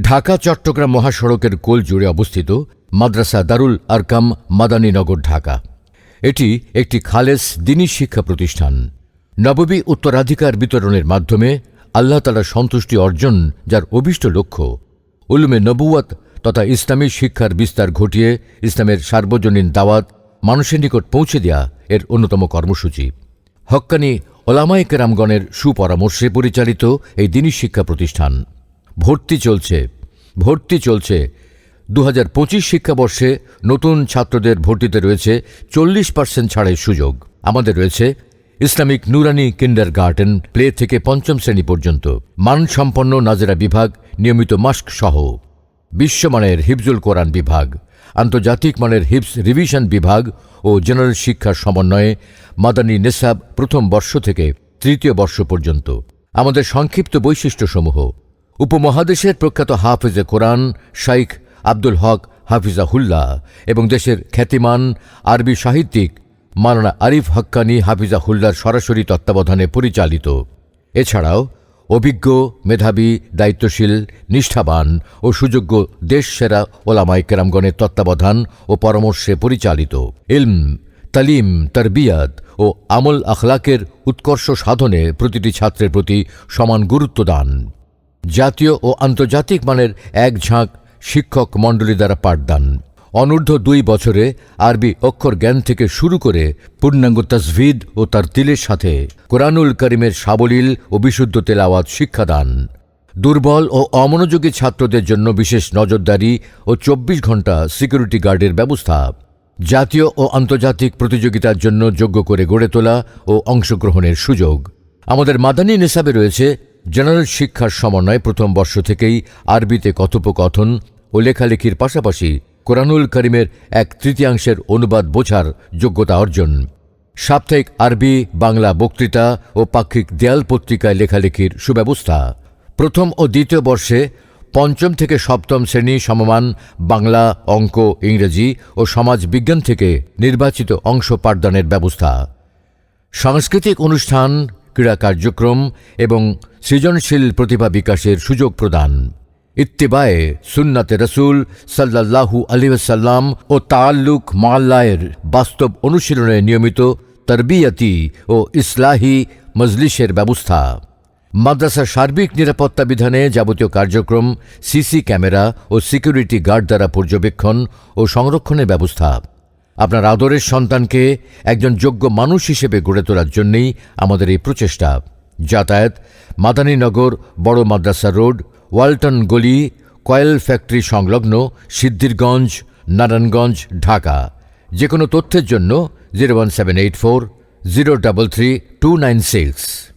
ঢাকা, চট্টগ্রাম মহাসড়কের কোল জুড়ে অবস্থিত মাদ্রাসা দারুল আরকাম মাদানীনগর, ঢাকা। এটি একটি খালেস দিনী শিক্ষা প্রতিষ্ঠান। নববী উত্তরাধিকার বিতরণের মাধ্যমে আল্লাহ তালার সন্তুষ্টি অর্জন, যার অভিষ্ট লক্ষ্য উলুমে নবুয়াত তথা ইসলামী শিক্ষার বিস্তার ঘটিয়ে ইসলামের সার্বজনীন দাওয়াত মানুষের নিকট পৌঁছে দেয়া এর অন্যতম কর্মসূচি। হক্কানি ওলামায়ে কেরামগণের সুপরামর্শে পরিচালিত এই দিনী শিক্ষা প্রতিষ্ঠান। ভর্তি চলছে ভর্তি চলছে। দু হাজার পঁচিশ শিক্ষাবর্ষে নতুন ছাত্রদের ভর্তিতে রয়েছে চল্লিশ পার্সেন্ট ছাড়ের সুযোগ। আমাদের রয়েছে ইসলামিক নুরানি কিন্ডার গার্ডেন প্লে থেকে পঞ্চম শ্রেণি পর্যন্ত। মানসম্পন্ন নাজেরা বিভাগ, নিয়মিত মাস্ক সহ। বিশ্বমানের হিফজুল কোরআন বিভাগ, আন্তর্জাতিক মানের হিপস রিভিশন বিভাগ ও জেনারেল শিক্ষার সমন্বয়ে মাদানী নেসাব প্রথম বর্ষ থেকে তৃতীয় বর্ষ পর্যন্ত। আমাদের সংক্ষিপ্ত বৈশিষ্ট্যসমূহ। উপমহাদেশের প্রখ্যাত হাফিজে কোরআন শাইখ আব্দুল হক হাফিজাহুল্লাহ এবং দেশের খ্যাতিমান আরবি সাহিত্যিক মাওলানা আরিফ হাক্কানি হাফিজাহুল্লার সরাসরি তত্ত্বাবধানে পরিচালিত। এছাড়াও অভিজ্ঞ, মেধাবী, দায়িত্বশীল, নিষ্ঠাবান ও সুযোগ্য দেশ সেরা ওলামাই কেরামগণের তত্ত্বাবধান ও পরামর্শে পরিচালিত। ইলম, তালিম, তরবিয়াত ও আমল আখলাকের উৎকর্ষ সাধনে প্রতিটি ছাত্রের প্রতি সমান গুরুত্ব দান। জাতীয় ও আন্তর্জাতিক মানের এক ঝাঁক শিক্ষক মণ্ডলী দ্বারা পাঠদান। অনূর্ধ্ব দুই বছরে আরবি অক্ষর জ্ঞান থেকে শুরু করে পূর্ণাঙ্গ তসভিদ ও তার তিলের সাথে কোরআনুল করিমের সাবলীল ও বিশুদ্ধ তেলাওয়াত শিক্ষাদান। দুর্বল ও অমনোযোগী ছাত্রদের জন্য বিশেষ নজরদারি ও চব্বিশ ঘণ্টা সিকিউরিটি গার্ডের ব্যবস্থা। জাতীয় ও আন্তর্জাতিক প্রতিযোগিতার জন্য যোগ্য করে গড়ে তোলা ও অংশগ্রহণের সুযোগ। আমাদের মাদানী নেশাবে রয়েছে জেনারেল শিক্ষার সমন্বয়ে প্রথম বর্ষ থেকেই আরবিতে কথোপকথন ও লেখালেখির পাশাপাশি কোরআনুল করিমের এক তৃতীয়াংশের অনুবাদ বোঝার যোগ্যতা অর্জন। সাপ্তাহিক আরবি, বাংলা বক্তৃতা ও পাক্ষিক দেয়াল পত্রিকায় লেখালেখির সুব্যবস্থা। প্রথম ও দ্বিতীয় বর্ষে পঞ্চম থেকে সপ্তম শ্রেণি সমমান বাংলা, অঙ্ক, ইংরেজি ও সমাজ বিজ্ঞান থেকে নির্বাচিত অংশ পাঠদানের ব্যবস্থা। সাংস্কৃতিক অনুষ্ঠান ক্রীড়া কার্যক্রম এবং সৃজনশীল প্রতিভা বিকাশের সুযোগ প্রদান। ইত্তেবায়ে সুন্নাতে রসুল সাল্লাল্লাহু আলিহাসাল্লাম ও তাল্লুক মাল্লায়ের বাস্তব অনুশীলনে নিয়মিত তরবিয়তি ও ইসলাহি মজলিসের ব্যবস্থা। মাদ্রাসার সার্বিক নিরাপত্তা বিধানে যাবতীয় কার্যক্রম, সিসি ক্যামেরা ও সিকিউরিটি গার্ড দ্বারা পর্যবেক্ষণ ও সংরক্ষণের ব্যবস্থা। আপনার আদরের সন্তানকে একজন যোগ্য মানুষ হিসেবে গড়ে তোলার জন্যেই আমাদের এই প্রচেষ্টা। যাতায়াত, মাদানীনগর, বড় মাদ্রাসা রোড, ওয়ালটন গলি, কয়েল ফ্যাক্টরি সংলগ্ন সিদ্ধিরগঞ্জ, নারায়ণগঞ্জ, ঢাকা। যে কোনো তথ্যের জন্য zero one seven eight four zero double three two nine six.